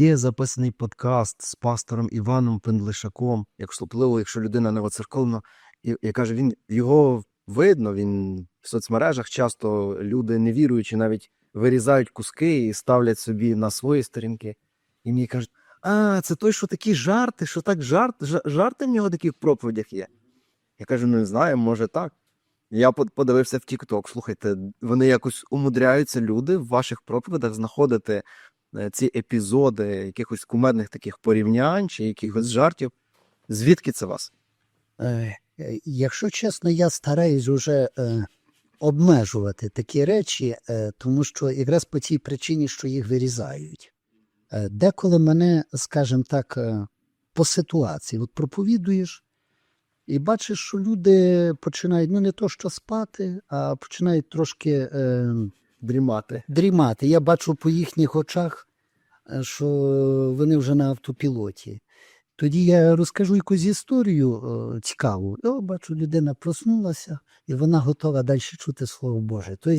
є записаний подкаст з пастором Іваном Пендлишаком, як особливо, якщо людина новоцерковна, і, і каже, він його видно, він в соцмережах часто люди невіруючі навіть вирізають куски і ставлять собі на свої сторінки. І мені кажуть, а, це той, що такі жарти, що так жарт, жарти в нього такі в проповідях є. Я кажу, ну не знаю, може так. Я подивився в TikTok, слухайте, вони якось умудряються люди в ваших проповідях знаходити ці епізоди якихось кумедних таких порівнянь чи якихось жартів. Звідки це вас? Е, е, Якщо чесно, я стараюсь уже е, обмежувати такі речі, е, тому що якраз по тій причині, що їх вирізають. Е, деколи мене, скажімо так, е, по ситуації, от проповідуєш, і бачиш, що люди починають ну не то що спати, а починають трошки е, Дрімати. дрімати. Я бачу по їхніх очах, е, що вони вже на автопілоті. Тоді я розкажу якусь історію е, цікаву. Я бачу, людина проснулася, і вона готова далі чути Слово Боже. Тобто